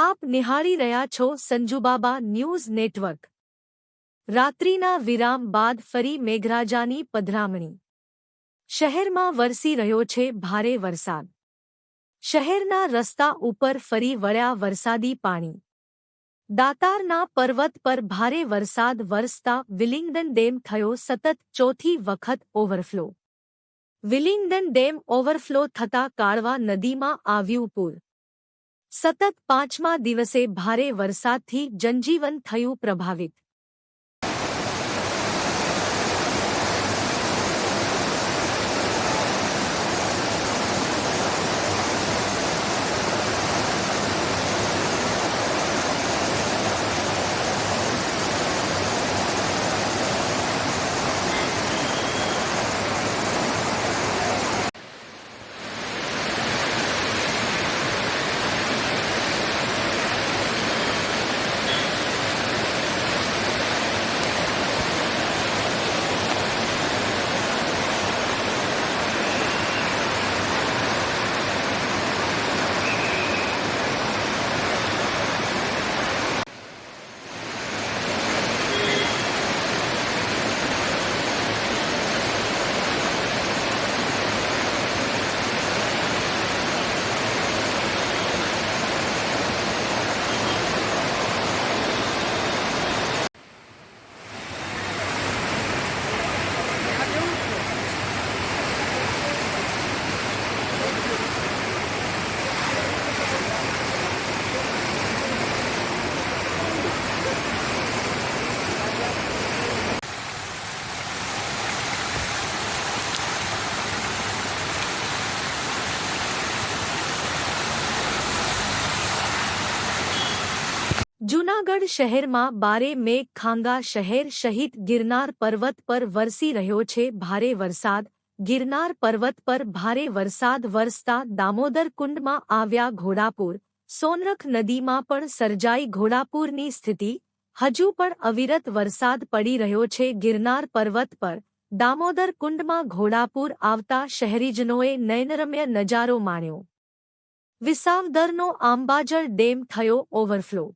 નિહાળી રહ્યા છો સંજુબાબા ન્યૂઝ નેટવર્ક. રાત્રિના વિરામ બાદ ફરી મેઘરાજાની પધરામણી. શહેરમાં વરસી રહ્યો છે ભારે વરસાદ. શહેરના રસ્તા ઉપર ફરી વળ્યા વરસાદી પાણી. દાતારના પર્વત પર ભારે વરસાદ વરસતા વિલિંગડન ડેમ થયો સતત ચોથી વખત ઓવરફ્લો. વિલિંગડન ડેમ ઓવરફ્લો થતા કાળવા નદીમાં આવ્યું પૂર સતત પાંચમા દિવસે ભારે વરસાદથી જનજીવન થયું પ્રભાવિત. જૂનાગઢ શહેરમાં બારે મેઘ ખાંગા શહેર સહિત ગિરનાર પર્વત પર વરસી રહ્યો છે ભારે વરસાદ. ગિરનાર પર્વત પર ભારે વરસાદ વરસતા દામોદર કુંડમાં આવ્યા ઘોડાપુર. સોનરખ નદીમાં પણ સર્જાઈ ઘોડાપુરની સ્થિતિ. હજુ પણ અવિરત વરસાદ પડી રહ્યો છે ગિરનાર પર્વત પર. દામોદર કુંડમાં ઘોડાપુર આવતા શહેરીજનોએ નયનરમ્ય નજારો માણ્યો. વિસાવદરનો આંબાજળ ડેમ થયો ઓવરફ્લો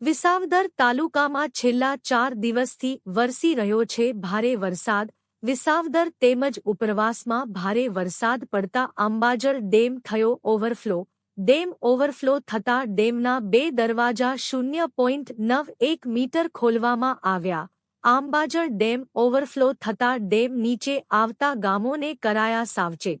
વિસાવદર તાલુકામાં છેલ્લા ચાર દિવસથી વરસી રહ્યો છે ભારે વરસાદ. વિસાવદર તેમજ ઉપરવાસમાં ભારે વરસાદ પડતા અંબાજળ ડેમ થયો ઓવરફ્લો. ડેમ ઓવરફ્લો થતા ડેમના બે દરવાજા શૂન્ય પોઈન્ટ નવ એક મીટર ખોલવામાં આવ્યા. આંબાજળ ડેમ ઓવરફ્લો થતા ડેમ નીચે આવતા ગામોને કરાયા સાવચેત.